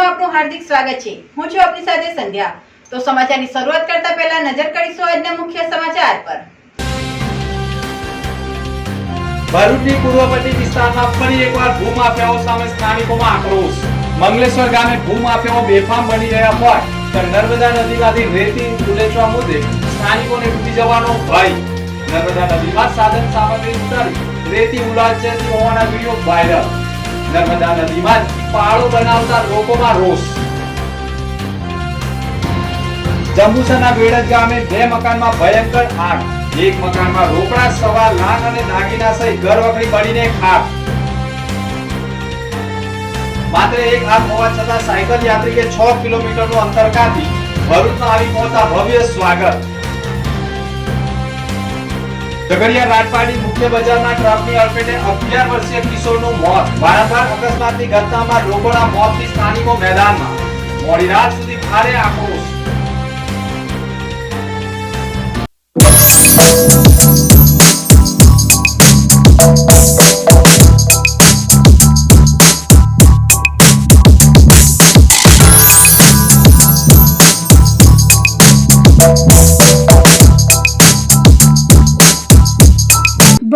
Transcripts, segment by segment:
ન્યૂઝમાં આપનું હાર્દિક સ્વાગત છે. હું છું આપની સાથે સંધ્યા. તો સમાચારની શરૂઆત કરતા પહેલા નજર કરીશું આજના મુખ્ય સમાચાર પર. ભરૂચની પૂર્વપટ્ટી વિસ્તારમાં ફરી એકવાર ભૂમાફિયાઓ સામે સ્થાનિકોમાં આક્રોશ. મંગલેશ્વર ગામે ભૂમાફિયાઓ બેફામ બની રહ્યા હોય તો નર્મદા નદીમાંથી રેતી ઉલેચવા મુદ્દે સ્થાનિકોને ડૂબી જવાનો ભય. નર્મદા નદીમાં સાધન સામગ્રી ઉતારી રેતી ઉલાચતી હોવાના વીડિયો વાયરલ નર્મદા નદીમાં પાળો બનાવતા લોકોમાં રોષ. જંબુસરના વેડજ ગામે બે મકાનમાં ભયંકર આગ. એક મકાનમાં રોકડા, સવા લાખ અને દાગીના સહિત ઘર વખરી બળીને ખાક. માત્ર એક હાથ હોવા છતાં સાયકલ યાત્રિકે 6 કિલોમીટરનું અંતર કાપી ભરૂચમાં આવી પહોંચતા ભવ્ય સ્વાગત. ઝઘડિયા રાજપાડી મુખ્ય બજારના ટ્રકની અડફેટે 11 વર્ષીય કિશોરનું મોત. વારંવાર અકસ્માતની ઘટનામાં લોકોના મોતથી સ્થાનિકો મેદાનમાં. મોડી રાત સુધી ભારે આક્રોશ.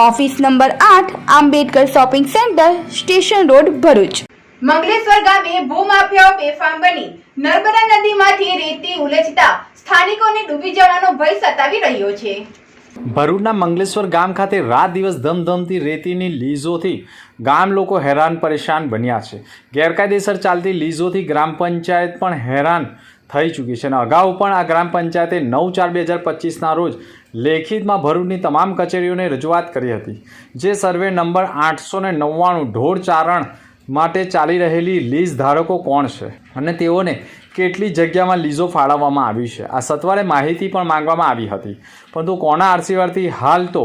ઓફિસ નંબર આઠ Ambedkar shopping centre station road Bharuch. Mangleshwar ગામે ભૂમાફિયાઓ બેફામ બની. નર્મદા નદીમાંથી રેતી ઉલેચતા સ્થાનિકોને ડૂબી જવાનો ભય સતાવી રહ્યો છે. ભરૂચના મંગલેશ્વર ગામ ખાતે રાત દિવસ ધમધમતી રેતીની લીઝોથી ગામ લોકો હેરાન પરેશાન બન્યા છે. ગેરકાયદેસર ચાલતી લીઝોથી ગ્રામ પંચાયત પણ હેરાન થઈ ચૂકી છે અને અગાઉ પણ આ ગ્રામ પંચાયતે નવ ચાર બે હજાર પચીસના રોજ લેખિતમાં ભરૂચની તમામ કચેરીઓને રજૂઆત કરી હતી, જે સર્વે નંબર આઠસો ને નવ્વાણું ઢોર ચારણ માટે ચાલી રહેલી લીઝ ધારકો કોણ છે અને તેઓને કેટલી જગ્યામાં લીઝો ફાળવવામાં આવી છે? આ સત્વરે માહિતી પણ માંગવામાં આવી હતી. પરંતુ કોના આરસીવારથી હાલ તો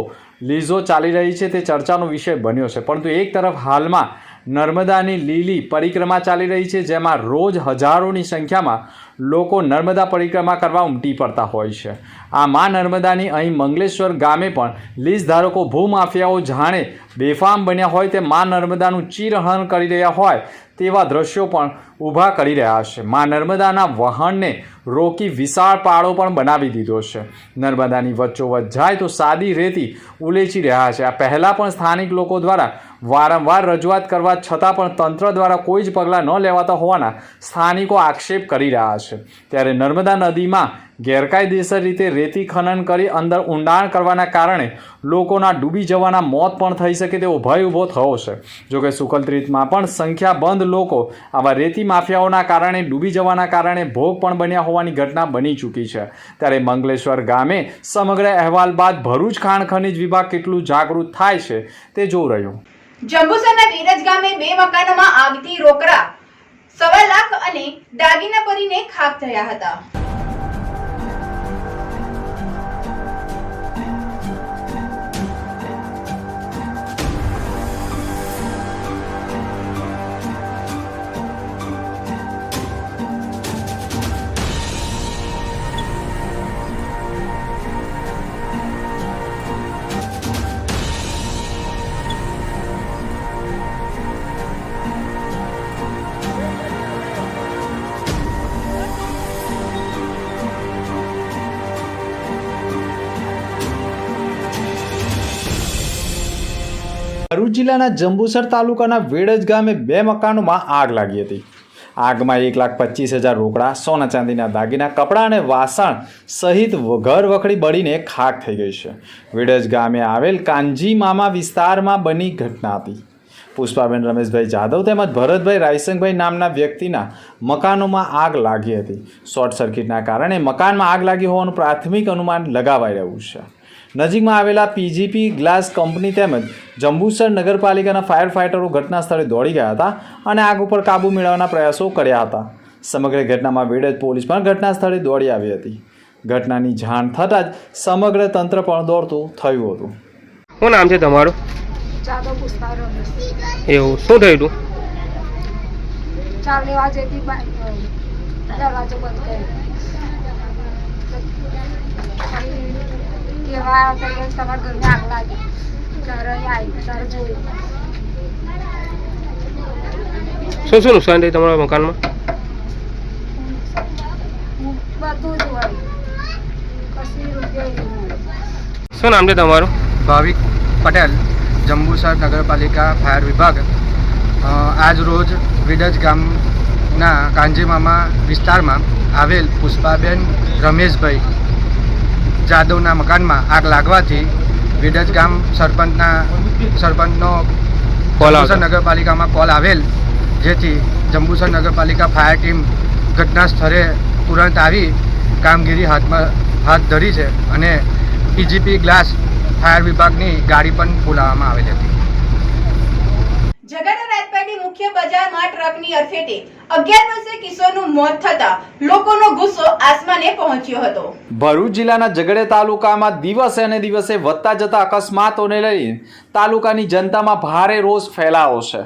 લીઝો ચાલી રહી છે તે ચર્ચાનો વિષય બન્યો છે. પરંતુ એક તરફ હાલમાં નર્મદાની લીલી પરિક્રમા ચાલી રહી છે, જેમાં રોજ હજારોની સંખ્યામાં લોકો નર્મદા પરિક્રમા કરવા ઉમટી પડતા હોય છે. આ મા નર્મદાની અહીં મંગલેશ્વર ગામે પણ લીઝ ધારકો ભૂમાફિયાઓ જાણે બેફામ બન્યા હોય તે મા નર્મદાનું ચીરહરણ કરી રહ્યા હોય તેવા દ્રશ્યો પણ ઊભા કરી રહ્યા છે. મા નર્મદાના વહાણને રોકી વિશાળ પાળો પણ બનાવી દીધો છે. નર્મદાની વચ્ચોવચ્ચ જાય તો સાદી રેતી ઉલેચી રહ્યા છે. આ પહેલાં પણ સ્થાનિક લોકો દ્વારા વારંવાર રજૂઆત કરવા છતાં પણ તંત્ર દ્વારા કોઈ જ પગલાં ન લેવાતા હોવાના સ્થાનિકો આક્ષેપ કરી રહ્યા છે. ત્યારે નર્મદા નદીમાં ગેરકાયદેસર રીતે રેતી ખનન કરી અંદર ઊંડાણ કરવાના કારણે લોકોના ડૂબી જવાના મોત પણ થઈ શકે તેવો ભય ઊભો થયો છે. જોકે સુકલત્રીતમાં પણ સંખ્યાબંધ લોકો આવા રેતી માફિયાઓના કારણે ડૂબી જવાના કારણે ભોગ પણ બન્યા હોવાની ઘટના બની ચૂકી છે. ત્યારે મંગલેશ્વર ગામે સમગ્ર અહેવાલ બાદ ભરૂચ ખાણ ખનીજ વિભાગ કેટલું જાગૃત થાય છે તે જોઈ રહ્યું. જંબુસરના વેરજ ગામે બે મકાનોમાં આગથી રોકડા સવા લાખ અને દાગીના પરીને ખાપ થયા હતા. ભરૂચ જિલ્લાના જંબુસર તાલુકાના વેડજ ગામે બે મકાનોમાં આગ લાગી હતી. આગમાં એક લાખ પચીસ હજાર રોકડા, સોના ચાંદીના દાગીના, કપડાં અને વાસણ સહિત ઘર વખડી બળીને ખાક થઈ ગઈ છે. વેડજ ગામે આવેલ કાંજી મામા વિસ્તારમાં બની ઘટના હતી. પુષ્પાબેન રમેશભાઈ જાદવ તેમજ ભરતભાઈ રાયસંગભાઈ નામના વ્યક્તિના મકાનોમાં આગ લાગી હતી. શોર્ટ સર્કિટના કારણે મકાનમાં આગ લાગી હોવાનું પ્રાથમિક અનુમાન લગાવાઈ રહ્યું છે. નજીકમાં આવેલા પીજીપી ગ્લાસ કંપની તેમજ જંબુસર નગરપાલિકાના ફાયર ફાઇટરો ઘટના સ્થળે દોડી ગયા હતા અને આગ ઉપર કાબૂ મેળવવાના પ્રયાસો કર્યા હતા. સમગ્ર ઘટનામાં વેડજ પોલીસ પણ ઘટના સ્થળે દોડી આવી હતી. ઘટનાની જાણ થતાં જ સમગ્ર તંત્ર પણ દોડતું થયું હતું. શું નામ છે તમારું? એવું શું થયું હતું? દરવાજો બંધ કરી કેવા આવતા કે તમારા ઘરને આગ લાગી. ત્યારે આવી ત્યારે જોયું શું શું નુકસાન થયું તમારા મકાનમાં? બધું જ હોય. કશી રૂપિયા શું નામ છે તમારું? ભાવિક પટેલ જંબુસર નગરપાલિકા ફાયર વિભાગ. આજ રોજ વિડજ ગામના કાંજીમામા વિસ્તારમાં આવેલ પુષ્પાબેન રમેશભાઈ જાદવના મકાનમાં આગ લાગવાથી વિડજ ગામ સરપંચના સરપંચનો કોલ જંબુસર નગરપાલિકામાં કોલ આવેલ જેથી જંબુસર નગરપાલિકા ફાયર ટીમ ઘટના સ્થળે તુરંત આવી કામગીરી હાથમાં હાથ ધરી છે અને ઈજીપી ગ્લાસ ફાયર વિભાગની ગાડી પણ બોલાવવામાં આવેલી હતી. ઝઘડા મુખ્ય બજારમાં ટ્રકની અડફેટે અગિયાર વર્ષે કિશોરનું મોત થતા લોકોનો ગુસ્સો આસમાને પહોંચ્યો હતો. ભરૂચ જિલ્લાના ઝઘડે તાલુકામાં દિવસે અને દિવસે વધતા જતા અકસ્માતોને લઈને તાલુકાની જનતામાં ભારે રોષ ફેલાયો છે.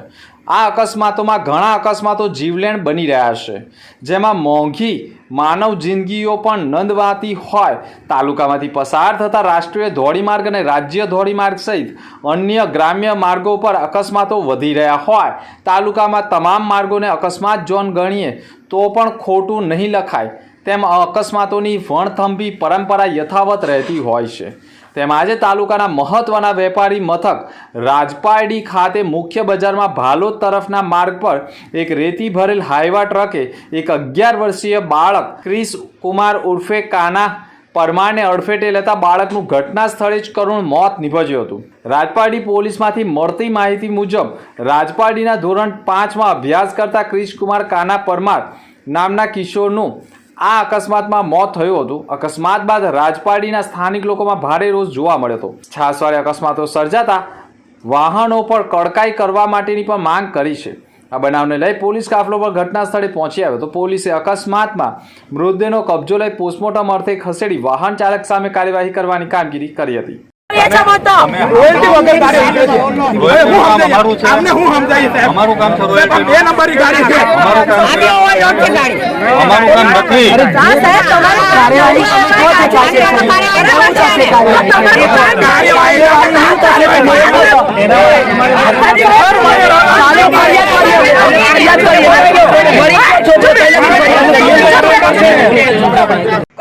આ અકસ્માતોમાં ઘણા અકસ્માતો જીવલેણ બની રહ્યા છે. જેમાં મોંઘી માનવ જિંદગીઓ પણ નંદવાતી હોય. તાલુકામાંથી પસાર થતા રાષ્ટ્રીય ધોરીમાર્ગ અને રાજ્ય ધોરીમાર્ગ સહિત અન્ય ગ્રામ્ય માર્ગો પર અકસ્માતો વધી રહ્યા હોય. તાલુકામાં તમામ માર્ગોને અકસ્માત ઝોન ગણીએ તો પણ ખોટું નહીં લખાય. તેમ અકસ્માતોની વણથંભી પરંપરા યથાવત રહેતી હોય છે. તેમ આજે તાલુકાના મહત્વના વેપારી મથક રાજપારડી ખાતે મુખ્ય બજારમાં ભાલોદ તરફના માર્ગ પર એક રેતી ભરેલ હાઈવા ટ્રકે એક અગિયાર વર્ષીય બાળક ક્રિસ કુમાર ઉર્ફે કાના પરમારને અડફેટે લેતા બાળકનું ઘટના સ્થળે જ કરુણ મોત નીપજ્યું હતું. રાજપારડી પોલીસમાંથી મળતી માહિતી મુજબ રાજપારડીના ધોરણ પાંચમાં અભ્યાસ કરતા ક્રિશ કુમાર કાના પરમાર નામના કિશોરનું આ અકસ્માતમાં મોત થયું હતું. અકસ્માત બાદ રાજપાડીના સ્થાનિક લોકોમાં ભારે રોષ જોવા મળ્યો હતો. છાસવારે અકસ્માતો સર્જાતા વાહનો પર કડકાઈ કરવા માટેની પણ માંગ કરી છે. આ બનાવને લઈ પોલીસ કાફલો પર ઘટના સ્થળે પહોંચી આવ્યો તો પોલીસે અકસ્માતમાં મૃતદેહનો કબજો લઈ પોસ્ટમોર્ટમ અર્થે ખસેડી વાહન ચાલક સામે કાર્યવાહી કરવાની કામગીરી કરી હતી. અમારું કામ શરૂ છે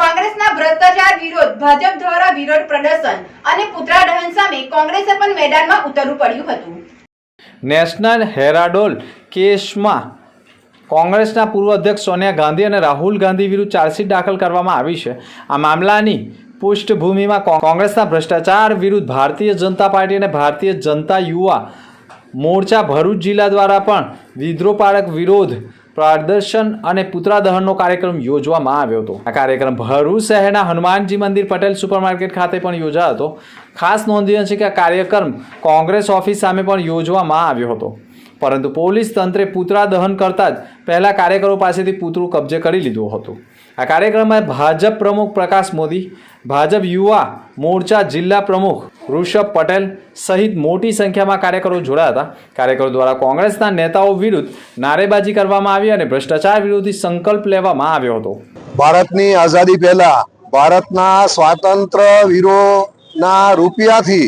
કોંગ્રેસના ભ્રષ્ટાચાર વિરોધ, ભાજપ દ્વારા વિરોધ પ્રદર્શન અને પુતળા દહન સામે કોંગ્રેસે પણ મેદાનમાં ઉતરવું પડ્યું હતું. નેશનલ હેરાડોલ કેસમાં કોંગ્રેસના પૂર્વ અધ્યક્ષ સોનિયા ગાંધી અને રાહુલ ગાંધી વિરુદ્ધ ચાર્જશીટ દાખલ કરવામાં આવી છે. આ મામલાની પૃષ્ઠભૂમિમાં કોંગ્રેસના ભ્રષ્ટાચાર વિરુદ્ધ ભારતીય જનતા પાર્ટી અને ભારતીય જનતા યુવા મોરચા ભરૂચ જિલ્લા દ્વારા પણ વિદ્રોહપારક વિરોધ પ્રદર્શન અને પુતળા દહનનો કાર્યક્રમ યોજવામાં આવ્યો હતો. આ કાર્યક્રમ ભરૂચ શહેરના હનુમાનજી મંદિર પટેલ સુપરમાર્કેટ ખાતે પણ યોજાયો હતો. ખાસ નોંધનીય છે કે આ કાર્યક્રમ કોંગ્રેસ ઓફિસ સામે પણ યોજવામાં આવ્યો હતો. પરંતુ પોલીસ તંત્રે પુતળા દહન કરતાં જ પહેલા કાર્યકરો પાસેથી પુતળું કબજે કરી લીધું હતું. આ કાર્યક્રમમાં ભાજપ પ્રમુખ પ્રકાશ મોદી, ભાજપ યુવા મોરચા જિલ્લા પ્રમુખ ઋષભ પટેલ સહિત મોટી સંખ્યામાં કાર્યકરો જોડાયા હતા. કાર્યકરો દ્વારા કોંગ્રેસના નેતાઓ વિરુદ્ધ નારેબાજી કરવામાં આવી અને ભ્રષ્ટાચાર વિરોધી સંકલ્પ લેવામાં આવ્યો હતો. ભારતની આઝાદી પહેલા ભારતના સ્વાતંત્ર્ય વીરોના રૂપિયાથી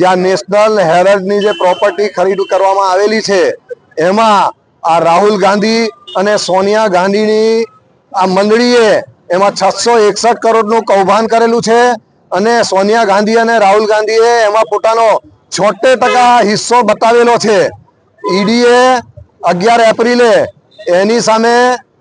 જ્યાં નેશનલ હેરલ્ડની જે પ્રોપર્ટી ખરીદ કરવામાં આવેલી છે, એમાં આ રાહુલ ગાંધી અને સોનિયા ગાંધીની આ મંડળીએ એમાં છસો એકસઠ કરોડનું કૌભાંડ કરેલું છે. અને સોનિયા ગાંધી અને રાહુલ ગાંધીએ એમાં પોતાનો છોતેર ટકા હિસ્સો બતાવેલો છે. ઈડીએ અગિયાર એપ્રિલે એની સામે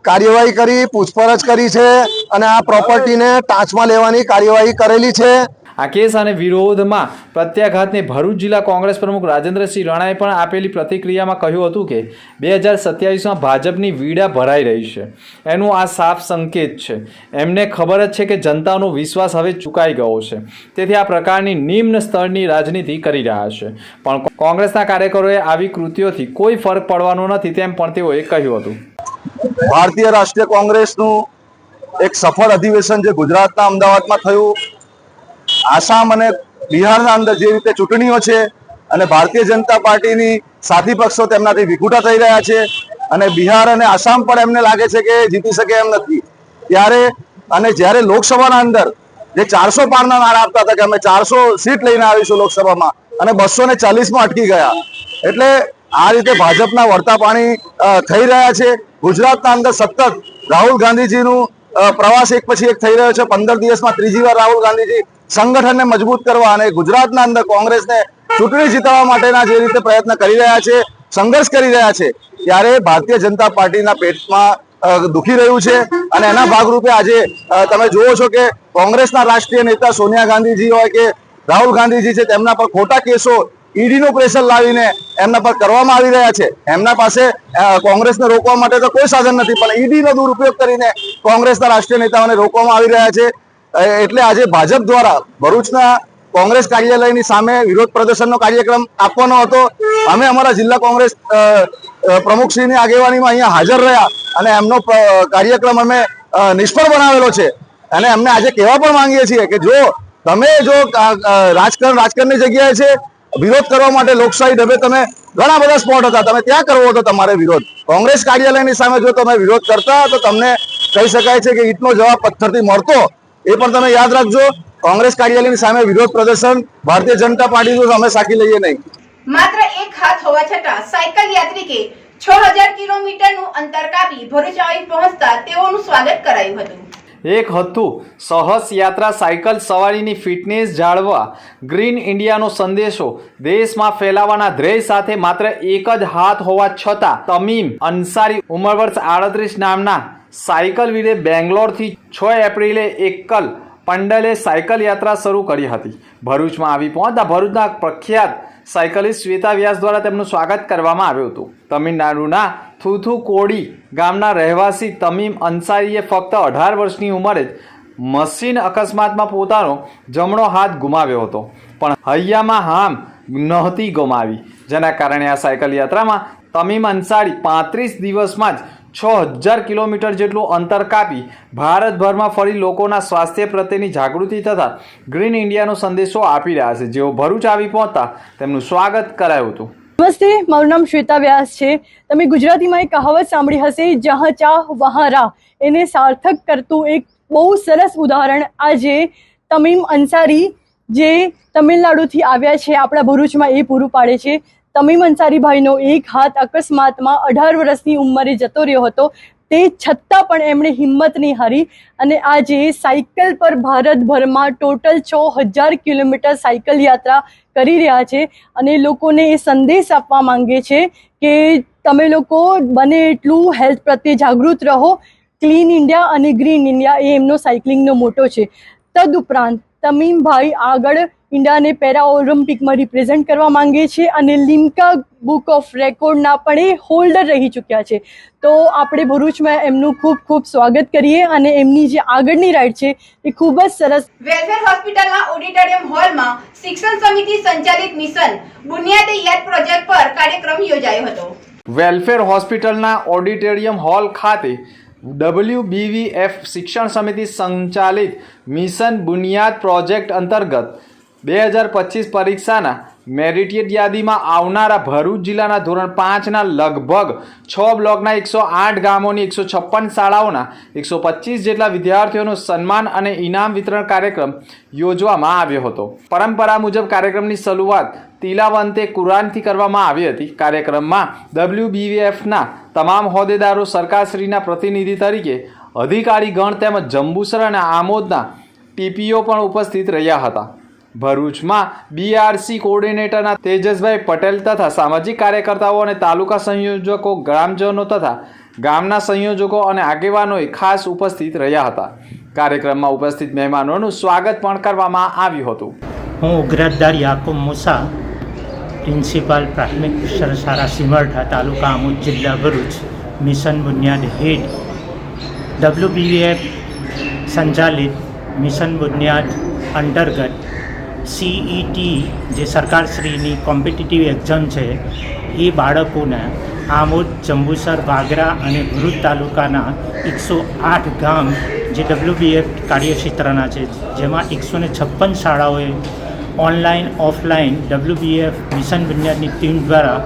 કાર્યવાહી કરી, પૂછપરછ કરી છે અને આ પ્રોપર્ટીને ટાંચમાં લેવાની કાર્યવાહી કરેલી છે. આ કેસ અને વિરોધમાં પ્રત્યાઘાતને ભરૂચ જિલ્લા કોંગ્રેસ પ્રમુખ રાજેન્દ્રસિંહ રણાએ પણ આપેલી પ્રતિક્રિયામાં કહ્યું હતું કે બે હજાર સત્યાવીસમાં ભાજપની વીડા ભરાઈ રહી છે. એનું આ સાફ સંકેત છે. એમને ખબર જ છે કે જનતાનો વિશ્વાસ હવે ચૂકાઈ ગયો છે. તેથી આ પ્રકારની નિમ્ન સ્તરની રાજનીતિ કરી રહ્યા છે. પણ કોંગ્રેસના કાર્યકરોએ આવી કૃતિઓથી કોઈ ફરક પડવાનો નથી તેમ પણ તેઓએ કહ્યું હતું. ભારતીય રાષ્ટ્રીય કોંગ્રેસનું એક સફળ અધિવેશન જે ગુજરાતના અમદાવાદમાં થયું આસામ અને બિહારના અંદર જે રીતે ચૂંટણીઓ છે અને ભારતીય જનતા પાર્ટીની સાથી પક્ષો તેમનાથી વિખૂટા થઈ રહ્યા છે અને બિહાર અને આસામ પણ એમને લાગે છે કે જીતી શકે એમ નથી. ત્યારે અને જ્યારે લોકસભાના અંદર જે ચારસો પારના નારા આપતા હતા કે અમે ચારસો સીટ લઈને આવીશું લોકસભામાં અને બસો ને ચાલીસમાં અટકી ગયા. એટલે આ રીતે ભાજપના વળતા પાણી થઈ રહ્યા છે. ગુજરાતના અંદર સતત રાહુલ ગાંધીજીનું પ્રવાસ એક પછી એક થઈ રહ્યો છે. પંદર દિવસમાં ત્રીજી વાર રાહુલ ગાંધીજી સંગઠનને મજબૂત કરવા અને ગુજરાતના અંદર કોંગ્રેસને ચૂંટણી જીતવા માટેના જે રીતે પ્રયત્ન કરી રહ્યા છે, સંઘર્ષ કરી રહ્યા છે, ત્યારે ભારતીય જનતા પાર્ટીના પેટમાં દુખી રહ્યું છે. અને એના ભાગરૂપે આજે તમે જુઓ છો કે કોંગ્રેસના રાષ્ટ્રીય નેતા સોનિયા ગાંધીજી હોય કે રાહુલ ગાંધીજી છે, તેમના પર ખોટા કેસો, ઈડીનું પ્રેશર લાવીને એમના પર કરવામાં આવી રહ્યા છે. એમના પાસે કોંગ્રેસને રોકવા માટે તો કોઈ સાધન નથી, પણ ઈડીનો દુરુપયોગ કરીને કોંગ્રેસના રાષ્ટ્રીય નેતાઓને રોકવામાં આવી રહ્યા છે. એટલે આજે ભાજપ દ્વારા ભરૂચના કોંગ્રેસ કાર્યાલયની સામે વિરોધ પ્રદર્શનનો કાર્યક્રમ આપવાનો હતો. અમે અમારા જિલ્લા કોંગ્રેસ પ્રમુખશ્રીની આગેવાનીમાં અહીંયા હાજર રહ્યા અને એમનો કાર્યક્રમ અમે નિષ્ફળ બનાવેલો છે. અને એમને આજે કહેવા પણ માંગીએ છીએ કે જો તમે જો રાજકારણ, રાજકારણની જગ્યાએ છે વિરોધ કરવા માટે લોકશાહી ઢબે તમે ઘણા બધા સ્પોટ હતા. તમે ત્યાં કરવો હતો તમારે વિરોધ. કોંગ્રેસ કાર્યાલયની સામે જો તમે વિરોધ કરતા તો તમને કહી શકાય છે કે ઈટનો જવાબ પથ્થરથી મળતો. એ પણ તમે યાદ રાખજો. કોંગ્રેસ કાર્યાલયની સામે વિરોધ પ્રદર્શન ભારતીય જનતા પાર્ટીનું અમે સાકી લઈએ નહીં. માત્ર એક હાથ હોવા છતાં સાયકલ યાત્રિકે છ હજાર કિલોમીટરનું અંતર કાપી ભરૂચ આવી પહોંચતા તેઓનું સ્વાગત કરાયું હતું. એક હતું સહસ યાત્રા સાયકલ સવારીની ફિટનેસ જાળવવા, ગ્રીન ઇન્ડિયાનો સંદેશો, દેશમાં ફેલાવાના ધ્યેય સાથે માત્ર એક જ હાથ હોવા છતાં તમીમ અંસારી ઉંમર વર્ષ આડત્રીસ નામના સાયકલ વીરે બેંગ્લોરથી છ એપ્રિલે એકલ પંડલે સાયકલ યાત્રા શરૂ કરી હતી. ભરૂચમાં આવી પહોંચતા ભરૂચના પ્રખ્યાત સાયકલિસ્ટ શ્વેતા વ્યાસ દ્વારા તેમનું સ્વાગત કરવામાં આવ્યું હતું. તમિલનાડુના થુથુકોડી ગામના રહેવાસી તમીમ અંસારીએ ફક્ત અઢાર વર્ષની ઉંમરે જ મશીન અકસ્માતમાં પોતાનો જમણો હાથ ગુમાવ્યો હતો. પણ હૈયામાં હામ નહોતી ગુમાવી. જેના કારણે આ સાયકલ યાત્રામાં તમીમ અંસારી પાંત્રીસ દિવસમાં જ છ હજાર કિલોમીટર જેટલું અંતર કાપી ભારતભરમાં ફરી લોકોના સ્વાસ્થ્ય પ્રત્યેની જાગૃતિ તથા ગ્રીન ઇન્ડિયાનો સંદેશો આપી રહ્યા છે. જેઓ ભરૂચ આવી પહોંચતા તેમનું સ્વાગત કરાયું હતું. નમસ્તે, મારું નામ શ્વેતા વ્યાસ છે. તમે ગુજરાતીમાં એક કહાવત સાંભળી હશે, જહાં ચાહ, વહાં રાહ. એને સાર્થક કરતું એક બહુ સરસ ઉદાહરણ આજે તમીમ અંસારી જે તમિલનાડુથી આવ્યા છે, આપણા ભરૂચમાં એ પૂરું પાડે છે. તમીમ અંસારીભાઈનો એક હાથ અકસ્માતમાં અઢાર વર્ષની ઉંમરે જતો રહ્યો હતો. તે છતાં પણ એમણે હિંમત નહીં હારી અને આજે સાયકલ પર ભારતભરમાં ટોટલ છ હજાર કિલોમીટર સાયકલ યાત્રા કરી રહ્યા છે અને લોકોને એ સંદેશ આપવા માંગે છે કે તમે લોકો બને એટલું હેલ્થ પ્રત્યે જાગૃત રહો. ક્લીન ઇન્ડિયા અને ગ્રીન ઇન્ડિયા એ એમનો સાયકલિંગનો મોટો છે. તદુપરાંત તમીમભાઈ આગળ ઇન્ડિયાને પેરા ઓલિમ્પિકમાં રિપ્રેઝેન્ટ કરવા માંગે છે અને લિમ્કા બુક ઓફ રેકોર્ડના પણ એ હોલ્ડર રહી ચૂક્યા છે. તો આપણે ભરૂચમાં એમનું ખૂબ ખૂબ સ્વાગત કરીએ અને એમની જે આગળની રાઈડ છે એ ખૂબ જ સરસ વેલફેર હોસ્પિટલના ઓડિટોરિયમ હોલમાં શિક્ષણ સમિતિ સંચાલિત મિશન બુનિયાદી યાદ પ્રોજેક્ટ પર કાર્યક્રમ યોજાયો હતો. વેલફેર હોસ્પિટલના ઓડિટોરિયમ હોલ ખાતે ડબલ્યુ બીવીએફ શિક્ષણ સમિતિ સંચાલિત મિશન બુનિયાદ પ્રોજેક્ટ અંતર્ગત બે હજાર પચીસ પરીક્ષાના મેરિટેડ યાદીમાં આવનારા ભરૂચ જિલ્લાના ધોરણ પાંચના લગભગ છ બ્લોકના એકસો આઠ ગામોની એકસો છપ્પન શાળાઓના એકસો પચીસ જેટલા વિદ્યાર્થીઓનું સન્માન અને ઇનામ વિતરણ કાર્યક્રમ યોજવામાં આવ્યો હતો. પરંપરા મુજબ કાર્યક્રમની શરૂઆત તિલાવંતે કુરાનથી કરવામાં આવી હતી. કાર્યક્રમમાં ડબલ્યુબીવીએફના તમામ હોદ્દેદારો, સરકારશ્રીના પ્રતિનિધિ તરીકે અધિકારીગણ તેમજ જંબુસર અને આમોદના ટીપીઓ પણ ઉપસ્થિત રહ્યા હતા. ભરૂચમાં બીઆરસી કોઓર્ડિનેટરના તેજસભાઈ પટેલ તથા સામાજિક કાર્યકર્તાઓ અને તાલુકા સંયોજકો, ગ્રામજનો તથા ગામના સંયોજકો અને આગેવાનોએ ખાસ ઉપસ્થિત રહ્યા હતા. કાર્યક્રમમાં ઉપસ્થિત મહેમાનોનું સ્વાગત પણ કરવામાં આવ્યું હતું. હું ઉગ્રતદાર યાકુબ મુસા પ્રિન્સિપાલ પ્રાથમિક સરસારા સિમરઠા તાલુકા આમોદ જિલ્લા ભરૂચ, મિશન બુનિયાદ હેડ ડબ્લ્યુબીએફ સંચાલિત મિશન બુનિયાદ અંતર્ગત સીઈટી જે સરકારશ્રીની કોમ્પિટિટિવ એક્ઝામ છે, એ બાળકોને આમોદ, જંબુસર, વાગરા અને ભરૂચ તાલુકાના એકસો આઠ ગામ જે ડબ્લ્યુબીએફ કાર્યક્ષેત્રના છે, જેમાં એકસો ને છપ્પન શાળાઓએ ઓનલાઈન ઓફલાઈન ડબ્લ્યુબીએફ મિશન વિજ્ઞાનની ટીમ દ્વારા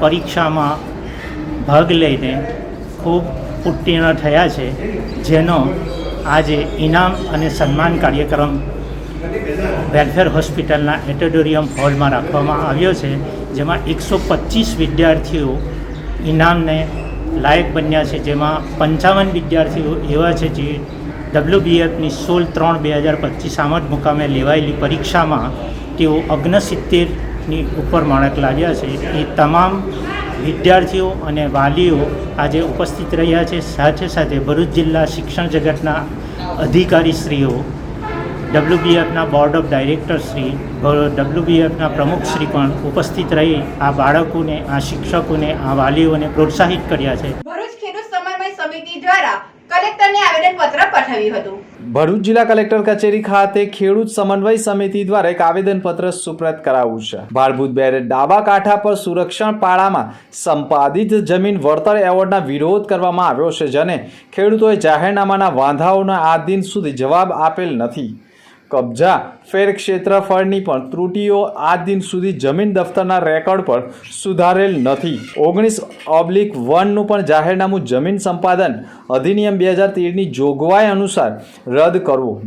પરીક્ષામાં ભાગ લઈને ખૂબ ઉત્તીર્ણ થયા છે, જેનો આજે ઇનામ અને સન્માન કાર્યક્રમ વેલફેર હોસ્પિટલના એટોડોરિયમ હોલમાં રાખવામાં આવ્યો છે, જેમાં એકસો પચીસ વિદ્યાર્થીઓ ઇનામને લાયક બન્યા છે, જેમાં પંચાવન વિદ્યાર્થીઓ એવા છે જે ડબ્લ્યુબીએફની સોળ ત્રણ બે હજાર પચીસ આમદ મુકામે લેવાયેલી પરીક્ષામાં તેઓ અગ્નસિત્તેરની ઉપર માણક લાવ્યા છે. એ તમામ વિદ્યાર્થીઓ અને વાલીઓ આજે ઉપસ્થિત રહ્યા છે. સાથે સાથે ભરૂચ જિલ્લા શિક્ષણ જગતના અધિકારીશ્રીઓ ડબ્લ્યુબીએફના બોર્ડ ઓફ ડાયરેક્ટરશ્રી ડબ્લ્યુબીએફના પ્રમુખશ્રી પણ ઉપસ્થિત રહી આ બાળકોને આ શિક્ષકોને આ વાલીઓને પ્રોત્સાહિત કર્યા છે. ભરૂચ ખેડૂત સમન્વય સમિતિ દ્વારા કલેક્ટરને આવેદન પાઠવ્યું હતું. ભરૂચ જિલ્લા કલેક્ટર કચેરી ખાતે ખેડૂત સમન્વય સમિતિ દ્વારા એક આવેદનપત્ર સુપ્રત કરાવ્યું છે. ભારભૂત બેરે ડાબા કાંઠા પર સુરક્ષણ પાળામાં સંપાદિત જમીન વળતર એવોર્ડના વિરોધ કરવામાં આવ્યો છે જેને ખેડૂતોએ જાહેરનામાના વાંધાઓના આ દિન સુધી જવાબ આપેલ નથી. કબજા ફેર ક્ષેત્રફળની પણ ત્રુટીઓ આ દિન સુધી જમીન દફતરના રેકોર્ડ પર સુધારેલ નથી. ઓગણીસ ઓબ્લિક વનનું પણ જાહેરનામું જમીન સંપાદન અધિનિયમ બે હજાર તેરની જોગવાઈ અનુસાર રદ કરવું.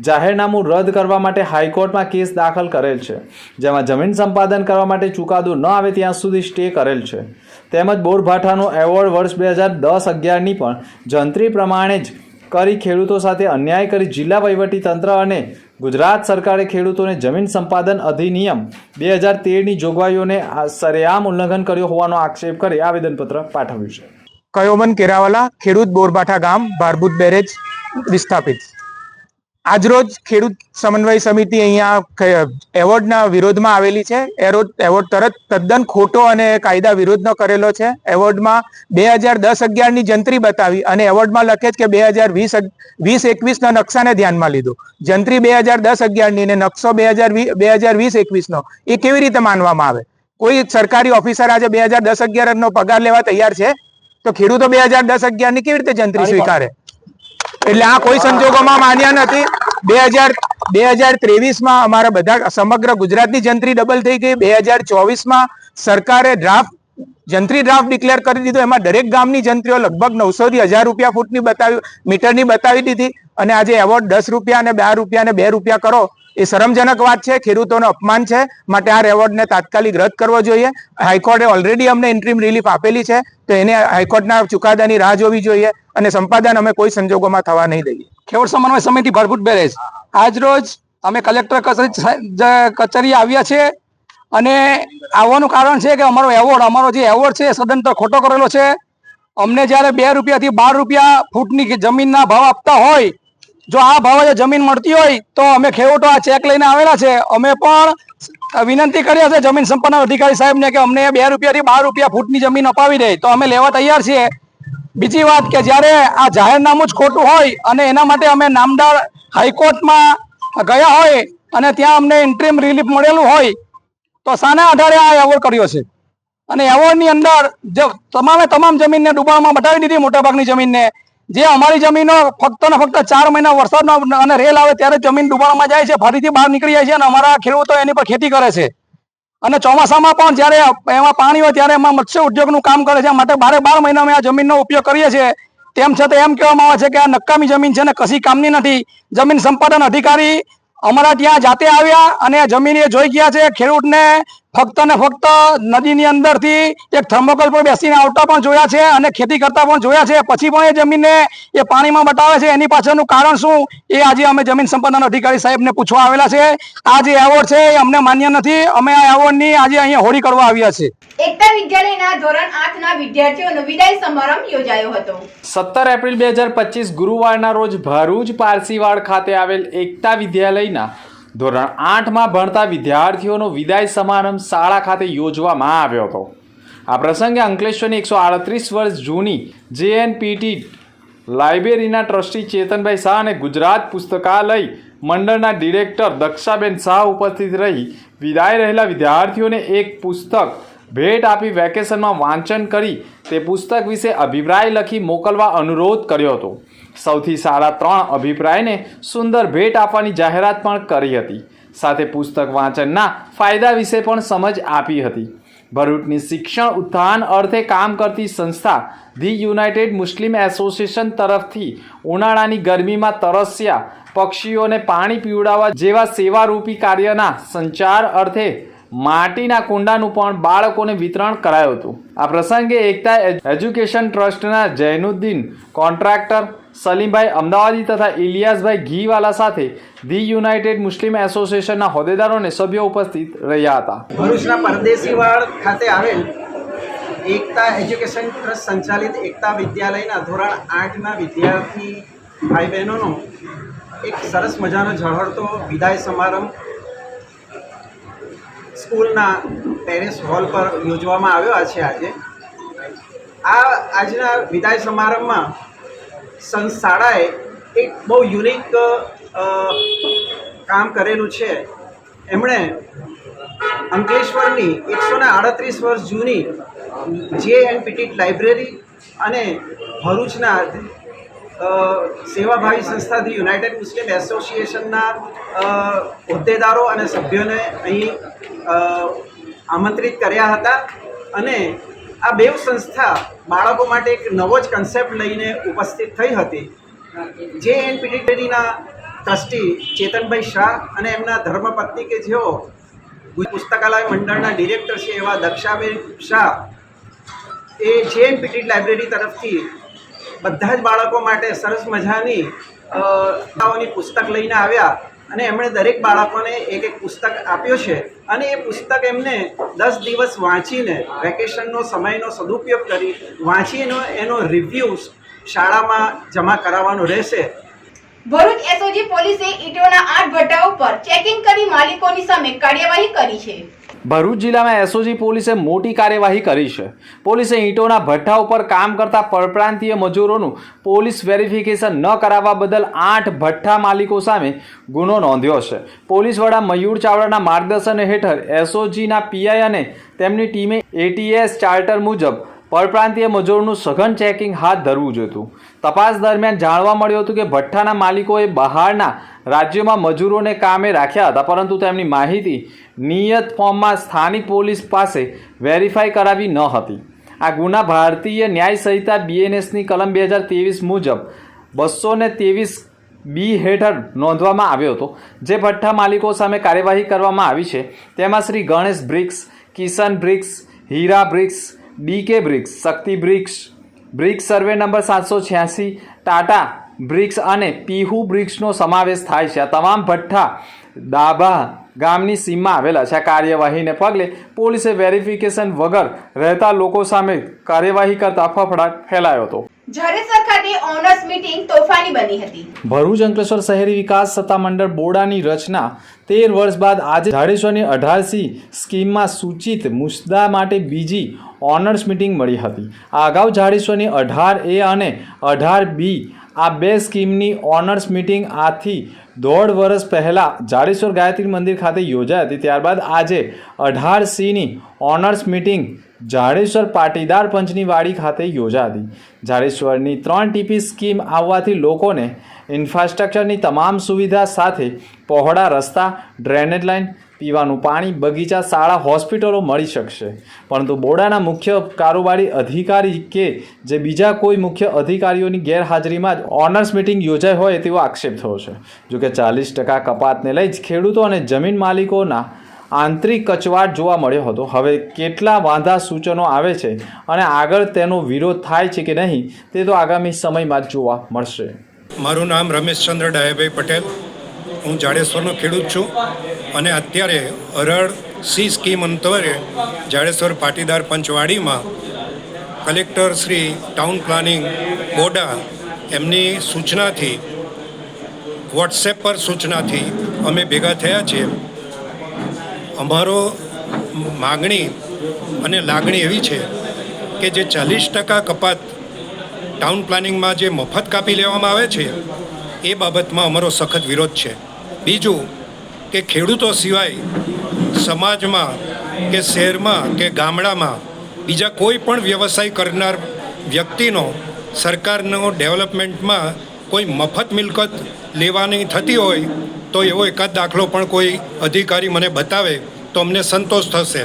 જાહેરનામું રદ કરવા માટે હાઈકોર્ટમાં કેસ દાખલ કરેલ છે. જેમાં જમીન સંપાદન કરવા માટે ચુકાદો ન આવે ત્યાં સુધી સ્ટે કરેલ છે. તેમજ બોરભાઠાનો એવોર્ડ વર્ષ બે હજાર દસ અગિયારની પણ જંત્રી પ્રમાણે જ કરી ખેડૂતો સાથે અન્યાય કરી જિલ્લા વહીવટી તંત્ર અને ગુજરાત સરકારે ખેડૂતોને જમીન સંપાદન અધિનિયમ બે હજાર તેરની જોગવાઈઓને સરેઆમ ઉલ્લંઘન કર્યો હોવાનો આક્ષેપ કરી આવેદનપત્ર પાઠવ્યું છે. કયોમન કેરાવાલા ખેડૂત બોરબાઠા ગામ ભારભૂત બેરેજ વિસ્થાપિત. આજરોજ ખેડૂત સમન્વય સમિતિ અહીંયા એવોર્ડના વિરોધમાં આવેલી છે. એરોડ એવોર્ડ તરત તદ્દન ખોટો અને કાયદા વિરોધનો કરેલો છે. એવોર્ડમાં બે હજાર દસ અગિયારની જંત્રી બતાવી અને એવોર્ડમાં લખે છે કે બે હજાર વીસ વીસ એકવીસના નકશાને ધ્યાનમાં લીધું. જંત્રી બે હજાર દસ અગિયારની અને નકશો બે હજાર બે હજાર વીસ એકવીસનો. એ કેવી રીતે માનવામાં આવે? કોઈ સરકારી ઓફિસર આજે બે હજાર દસ અગિયારનો પગાર લેવા તૈયાર છે? તો ખેડૂતો બે હજાર દસ અગિયારની કેવી રીતે જંત્રી સ્વીકારે? એટલે આ કોઈ સંજોગોમાં માન્ય નથી. બે હજાર બે હજાર ત્રેવીસમાં અમારા બધા સમગ્ર ગુજરાતની જંત્રી ડબલ થઈ ગઈ. બે હજાર ચોવીસમાં સરકારે ડ્રાફ્ટ જંત્રી ડ્રાફ્ટ ડિક્લેર કરી દીધો. એમાં દરેક ગામની જંત્રીઓ લગભગ નવસો થી હજાર રૂપિયા ફૂટની બતાવી, મીટરની બતાવી દીધી. અને આજે એવોર્ડ દસ રૂપિયા અને બાર રૂપિયા અને બે રૂપિયા કરો, એ શરમજનક વાત છે. ખેડૂતોનો અપમાન છે. માટે આ એવોર્ડને તાત્કાલિક રદ કરવો જોઈએ. હાઈકોર્ટે ઓલરેડી અમને ઇન્ટ્રીમ રિલીફ આપેલી છે. તો એને હાઈકોર્ટના ચુકાદાની રાહ જોવી જોઈએ અને સંપાદન અમે કોઈ સંજોગોમાં થવા નહીં દઈએ. ખેડૂત સમન્વય સમિતિ ભરભૂત બેરેજ. આજ રોજ અમે કલેક્ટર કચેરી આવ્યા છે અને આવવાનું કારણ છે કે અમારો એવોર્ડ અમારો જે એવોર્ડ છે, સદંતર ખોટો કરેલો છે. અમને જ્યારે બે રૂપિયાથી બાર રૂપિયા ફૂટની જમીનના ભાવ આપતા હોય, જો આ ભાવે જો જમીન મળતી હોય, તો અમે ખેડૂતો આ ચેક લઈને આવેલા છે. અમે પણ વિનંતી કરી હશે જમીન સંપન્ન અધિકારી સાહેબને કે અમને બે રૂપિયાથી બાર રૂપિયા ફૂટની જમીન અપાવી દે, તો અમે લેવા તૈયાર છીએ. બીજી વાત કે જ્યારે આ જાહેરનામું જ ખોટું હોય અને એના માટે અમે નામદાર હાઈકોર્ટમાં ગયા હોય અને ત્યાં અમને ઇન્ટ્રીમ રિલીફ મળેલું હોય તો શાના આધારે આ એવોર્ડ કર્યો છે. અને એવોર્ડની અંદર જે તમામે તમામ જમીનને ડુબાણમાં બતાવી દીધી મોટાભાગની જમીનને. જે અમારી જમીનો ફક્ત ને ફક્ત ચાર મહિના વરસાદનો અને રેલ આવે ત્યારે જમીન ડુબાણમાં જાય છે, ફરીથી બહાર નીકળી જાય છે, અને અમારા ખેડૂતો એની પર ખેતી કરે છે. અને ચોમાસામાં પણ જ્યારે એમાં પાણી હોય ત્યારે એમાં મત્સ્ય ઉદ્યોગનું કામ કરે છે માટે બારે બાર મહિના અમે આ જમીનનો ઉપયોગ કરીએ છીએ. તેમ છતાં એમ કહેવામાં આવે છે કે આ નકામી જમીન છે ને કશી કામની નથી. જમીન સંપાદન અધિકારી અમારા ત્યાં જાતે આવ્યા અને જમીન એ જોઈ ગયા છે ખેડૂતને ફક્ત ને ફક્ત નદીની અંદરથી એક થર્મોકોલ પર બેસીને આવતા પણ જોયા છે અને ખેતી કરતા પણ જોયા છે. પછી પણ એ જમીનને એ પાણીમાં બતાવે છે. એની પાછળનું કારણ શું? એ આજે અમે જમીન સંપાદન અધિકારી સાહેબને પૂછવા આવેલા છે. આ જે એવોર્ડ છે એ અમને માન્ય નથી. અમે આ એવોર્ડની આજે અહીંયા હોળી કરવા આવ્યા છે એકતા વિદ્યાલયના ધોરણ આઠના વિદ્યાર્થીઓનો વિદાય સમારંભ યોજાયો હતો. સત્તર એપ્રિલ બે હજાર પચીસ ગુરુવારના રોજ ભરૂચ પારસીવાડ ખાતે આવેલ એકતા વિદ્યાલયના ધોરણ આઠમાં ભણતા વિદ્યાર્થીઓનો વિદાય સમારંભ શાળા ખાતે યોજવામાં આવ્યો હતો. આ પ્રસંગે અંકલેશ્વરની એકસો આડત્રીસ વર્ષ જૂની જેએનપીટી લાઇબ્રેરીના ટ્રસ્ટી ચેતનભાઈ શાહ અને ગુજરાત પુસ્તકાલય મંડળના ડિરેક્ટર દક્ષાબેન શાહ ઉપસ્થિત રહી વિદાય રહેલા વિદ્યાર્થીઓને એક પુસ્તક ભેટ આપી વેકેશનમાં વાંચન કરી તે પુસ્તક વિશે અભિપ્રાય લખી મોકલવા અનુરોધ કર્યો હતો. સૌથી સારા ત્રણ અભિપ્રાયને સુંદર ભેટ આપવાની જાહેરાત પણ કરી હતી. સાથે પુસ્તક વાંચનના ફાયદા વિશે પણ સમજ આપી હતી. ભરૂચની શિક્ષણ ઉત્થાન અર્થે કામ કરતી સંસ્થા ધી યુનાઇટેડ મુસ્લિમ એસોસિએશન તરફથી ઉનાળાની ગરમીમાં તરસ્યા, પક્ષીઓને પાણી પીવડાવવા જેવા સેવારૂપી કાર્યના સંચાર અર્થે માટીના કુંડાનું પણ બાળકોને વિતરણ કરાયું હતું. આ પ્રસંગે એકતા એજ્યુકેશન ટ્રસ્ટના જૈનુદ્દીન કોન્ટ્રાક્ટર સલીમભાઈ અમદાવાદી તથા ઇલિયાસભાઈ ઘીવાલા સાથે ધી યુનાઇટેડ મુસ્લિમ એસોસિએશનના હોદ્દેદારો સભ્યો ઉપસ્થિત રહ્યા હતા. ભરૂચના પરદેશીવાડ ખાતે આવેલ એકતા એજ્યુકેશન ટ્રસ્ટ સંચાલિત એકતા વિદ્યાલયના ધોરણ આઠના વિદ્યાર્થી ભાઈ બહેનોનો એક સરસ મજાનો ઝળહળતો વિદાય સમારંભ સ્કૂલના ટેરેસ હોલ પર યોજવામાં આવ્યો છે આજે. આ આજના વિદાય સમારંભમાં સં શાળાએ એક બહુ યુનિક કામ કરેલું છે. એમણે અંકલેશ્વરની એકસો ને આડત્રીસ વર્ષ જૂની જે એન પીટીટ લાઇબ્રેરી અને ભરૂચના સેવાભાવી સંસ્થા ધી યુનાઇટેડ મુસ્લિમ એસોસિએશનના હોદ્દેદારો અને સભ્યોને અહીં આમંત્રિત કર્યા હતા. અને આ બેવ સંસ્થા બાળકો માટે એક નવો જ કન્સેપ્ટ લઈને ઉપસ્થિત થઈ હતી. જે એન પીટીટરીના ટ્રસ્ટી ચેતનભાઈ શાહ અને એમના ધર્મપત્ની કે જેઓ પુસ્તકાલય મંડળના ડિરેક્ટર છે એવા દક્ષાબેન શાહ, એ જે એન પીટી લાઇબ્રેરી તરફથી બધા જ બાળકો માટે સરસ મજાની પુસ્તક લઈને આવ્યા. અને એમણે દરેક બાળકોને એક એક પુસ્તક આપ્યો છે. અને એ પુસ્તક એમને દસ દિવસ વાંચીને, વેકેશનનો સમયનો સદુપયોગ કરી વાંચીને એનો રિવ્યૂ શાળામાં જમા કરાવવાનો રહેશે. ભરૂચ એસઓજી પોલીસે ઈટોના આઠ ભટ્ટા ઉપર ચેકિંગ કરી માલિકોની સામે કાર્યવાહી કરી છે. ભરૂચ જિલ્લામાં એસઓજી પોલીસે મોટી કાર્યવાહી કરી છે. પોલીસે ઈંટોના ભઠ્ઠા ઉપર કામ કરતા પરપ્રાંતીય મજૂરોનું પોલીસ વેરિફિકેશન ન કરાવવા બદલ આઠ ભઠ્ઠા માલિકો સામે ગુનો નોંધ્યો છે. પોલીસ વડા મયુર ચાવડાના માર્ગદર્શન હેઠળ એસઓજીના પીઆઈ અને તેમની ટીમે એટીએસ ચાર્ટર મુજબ પરપ્રાંતીય મજૂરોનું સઘન ચેકિંગ હાથ ધરવું જોઈતું તપાસ દરમિયાન જાણવા મળ્યું હતું કે ભઠ્ઠાના માલિકોએ બહારના રાજ્યોમાં મજૂરોને કામે રાખ્યા હતા, પરંતુ તેમની માહિતી નિયત ફોર્મમાં સ્થાનિક પોલીસ પાસે વેરીફાઈ કરાવી ન હતી. આ ગુના ભારતીય ન્યાય સંહિતા બીએનએસની કલમ બે હજાર ત્રેવીસ મુજબ બસો ને ત્રેવીસ બી હેઠળ નોંધવામાં આવ્યો હતો, જે ભઠ્ઠા માલિકો સામે કાર્યવાહી કરવામાં આવી છે. તેમાં Shri Ganesh bricks, Kishan bricks, Heera bricks DK bricks Shakti bricks bricks survey number સાતસો છ્યાસી. ટાટા બ્રિક્સ અને પીહુ બ્રિક્સનો સમાવેશ થાય છે. આ તમામ ભઠ્ઠા દાભા ગામની સીમમાં આવેલા છે. આ કાર્યવાહીને પગલે પોલીસે વેરિફિકેશન વગર રહેતા લોકો સામે કાર્યવાહી કરતા ફફડાટ ફેલાયો હતો. ખાતે ઓનર્સ મીટિંગ તોફાની બની હતી. ભરૂચ અંકલેશ્વર શહેરી વિકાસ સત્તામંડળ બોર્ડાની રચના તેર વર્ષ બાદ આજે ઝાડેશ્વરની અઢાર સી સ્કીમમાં સૂચિત મુદ્દા માટે બીજી ઓનર્સ મીટિંગ મળી હતી. આ અગાઉ ઝાડેશ્વરની અઢાર એ અને અઢાર બી આ બે સ્કીમની ઓનર્સ મિટિંગ આથી દોઢ વર્ષ પહેલાં જાડેશ્વર ગાયત્રી મંદિર ખાતે યોજાઈ હતી. ત્યારબાદ આજે અઢાર સીની ઓનર્સ મિટિંગ જાડેશ્વર પાટીદાર પંચની વાડી ખાતે યોજાઈ હતી. જાડેશ્વરની ત્રણ ટીપી સ્કીમ આવવાથી લોકોને ઇન્ફ્રાસ્ટ્રક્ચરની તમામ સુવિધા સાથે પહોળા રસ્તા, ડ્રેનેજ લાઇન પીવાનું પાણી બગીચા શાળા હોસ્પિટલો મળી શકશે. પરંતુ બોર્ડાના મુખ્ય કારોબારી અધિકારી કે જે બીજા કોઈ મુખ્ય અધિકારીઓની ગેરહાજરીમાં જ ઓનર્સ મિટિંગ યોજાઈ હોય તેવો આક્ષેપ થયો છે. જોકે ચાલીસ ટકા કપાતને લઈ જ ખેડૂતો અને જમીન માલિકોના આંતરિક કચવાટ જોવા મળ્યો હતો. હવે કેટલા વાંધા સૂચનો આવે છે અને આગળ તેનો વિરોધ થાય છે કે નહીં, તે તો આગામી સમયમાં જોવા મળશે. મારું નામ રમેશચંદ્ર ડાયાભાઈ પટેલ. હું જાડેશ્વરનો ખેડૂત છું. અને અત્યારે અરળ સી સ્કીમ અંતરે જાડેશ્વર પાટીદાર પંચવાડીમાં કલેક્ટર શ્રી ટાઉન પ્લાનિંગ બોડા એમની સૂચનાથી, વોટ્સએપ પર સૂચનાથી અમે ભેગા થયા છીએ. અમારો માગણી અને લાગણી એવી છે કે જે ચાલીસ ટકા કપાત ટાઉન પ્લાનિંગમાં જે મફત કાપી લેવામાં આવે છે, એ બાબતમાં અમારો સખત વિરોધ છે. બીજું કે ખેડૂતો સિવાય સમાજમાં કે શહેરમાં કે ગામડામાં બીજા કોઈ પણ વ્યવસાય કરનાર વ્યક્તિનો સરકારનો ડેવલપમેન્ટમાં કોઈ મફત મિલકત લેવાની થતી હોય તો એવો એકાદ દાખલો પણ કોઈ અધિકારી મને બતાવે તો અમને સંતોષ થશે.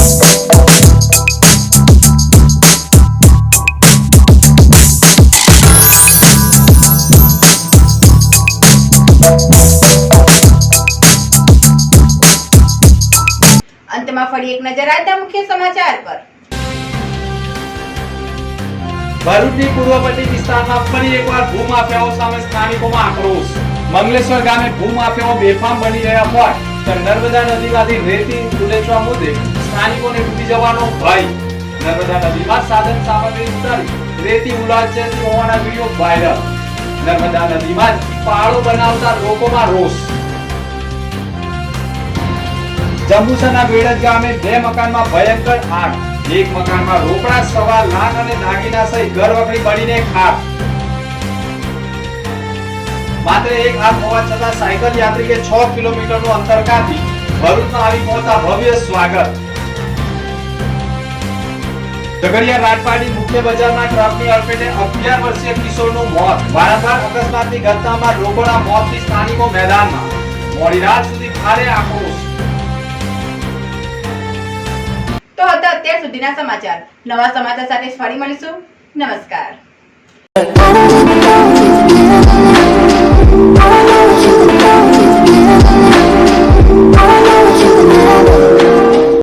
અંતમાં ફરી એક નજર આજના મુખ્ય સમાચાર પર. ભરૂચની પૂર્વ વિસ્તારમાં ફરી એકવાર ભૂમાફિયાઓ સામે સ્થાનિકોમાં આક્રોશ. મંગલેશ્વર ગામે ભૂમાફિયાઓ બેફામ બની રહ્યા હોય નર્મદા નદીમાંથી રેતી ઉલેચવા મુદ્દે સ્થાનિકોને ડૂબી જવાનો ભય. નર્મદા નદીમાં સાધન સામગ્રી ઉતારી રેતી ઉલાચતી હોવાના વીડિયો વાયરલ નર્મદા નદીમાં પાળો બનાવતા લોકોમાં રોષ. જંબુસરના બેડજ ગામે બે મકાનમાં ભયંકર આગ. એક મકાનમાં રોકડા સવા લાખ અને દાગીના સહિત ઘર વખરી બળીને ખાક. માત્ર એક હાથ હોવા છતાં સાયકલ યાત્રિકે છ કિલોમીટરનું અંતર કાપી ભરૂચમાં આવી પહોંચતા ભવ્ય સ્વાગત. ઝઘડિયા રાજપાડી મુખ્ય બજારના ટ્રકની અડફેટે અગિયાર વર્ષીય કિશોરનું મોત. વારંવાર અકસ્માતની ઘટનામાં લોકોના મોતથી સ્થાનિકો મેદાનમાં. મોડી રાત સુધી ભારે આક્રોશ. તો હતા અત્યાર સુધીના સમાચાર. નવા સમાચાર સાથે ફરી મળીશું. નમસ્કાર.